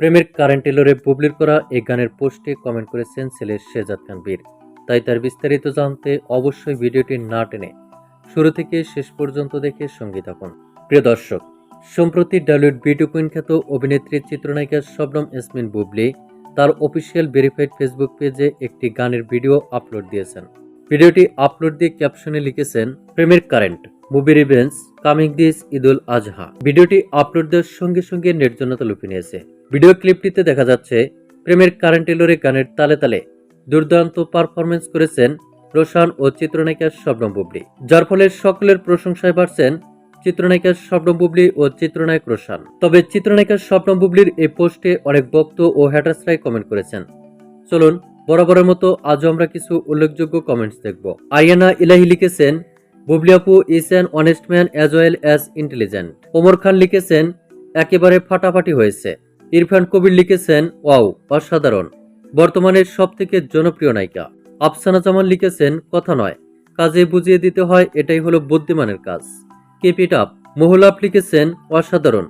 প্রেমের কারেন্ট এলোরে বুবলির করা এই গানের পোস্টে কমেন্ট করেছেন ছেলে শেজাদ খান বীর। তাই তার বিস্তারিত জানতে অবশ্যই ভিডিওটি না টেনে শুরু থেকে শেষ পর্যন্ত দেখে সঙ্গী থাকুন। প্রিয় দর্শক, সম্প্রতি ডালিউড বিউটি কুইন খ্যাত অভিনেত্রী চিত্রনায়িকা শবনম ইয়াসমিন বুবলি তার অফিসিয়াল ভেরিফাইড ফেসবুক পেজে একটি গানের ভিডিও আপলোড দিয়েছেন। ভিডিওটি আপলোড দিয়ে ক্যাপশনে লিখেছেন, প্রেমের current movie revenge coming this Eidul Adha. ভিডিওটি আপলোড দেওয়ার সঙ্গে সঙ্গে নির্জনতা লুপে নিয়েছে। ভিডিও ক্লিপটিতে দেখা যাচ্ছে, প্রেমের কারেন্ট এলোরে গানের তালে তালে দুর্দান্ত পারফরমেন্স করেছেন রোশান ও চিত্রনায়িকা শবনম বুবলি। যার ফলে সকলের প্রশংসায় বাড়ছেন চিত্রনায়িকা শবনম বুবলি ও চিত্রনায়ক রোশান। তবে চিত্রনায়িকা শবনম বুবলির এই পোস্টে অনেক বক্ত ও হ্যাটার্সরাই কমেন্ট করেছেন। চলুন, বরাবরের মতো আজও আমরা কিছু উল্লেখযোগ্য কমেন্টস দেখব। আরিয়ানা ইলাহি লিখেছেন বুবলি আপু is an honest man as well as intelligent Omar Khan লিখেছেন, একেবারে ফাটাফাটি হয়েছে। ইরফান কবির লিখেছেন, ওয়াও, অসাধারণ। বর্তমানের সব থেকে জনপ্রিয় নায়িকা। আফসানা জামান লিখেছেন, কথা নয়, কাজে বুঝিয়ে দিতে হয়, এটাই হলো বুদ্ধিমানের কাজ। কেপ ইট আপ মহুলাপ লিখেছেন, অসাধারণ।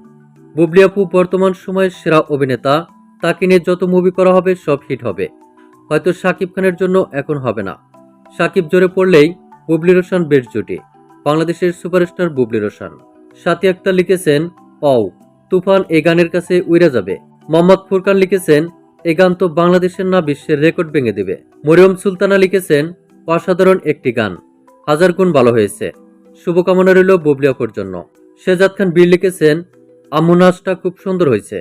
বুবলিয়াপু বর্তমান সময়ের সেরা অভিনেতা, তাকে নিয়ে যত মুভি করা হবে সব হিট হবে। হয়তো শাকিব খানের জন্য এখন হবে না। শাকিব জোরে পড়লেই বুবলি রোশন বেশ জুটি। বাংলাদেশের সুপারস্টার বুবলি রোশান। সাথী আক্তার লিখেছেন অও তুফান এই গানের কাছে উইরা যাবে। মোহাম্মদ ফুরকান লিখেছেন, এ গান তো বাংলাদেশের না বিশ্বের রেকর্ড ভেঙে দিবে। মরিয়ম সুলতানা লিখেছেন, অসাধারণ একটি গান। হাজার গুণ ভালো হয়েছে। শুভকামনা রইল বুবলি আপুর জন্য শেজাদ খান বীর লিখেছেন আম্মু নাচটা খুব সুন্দর হয়েছে।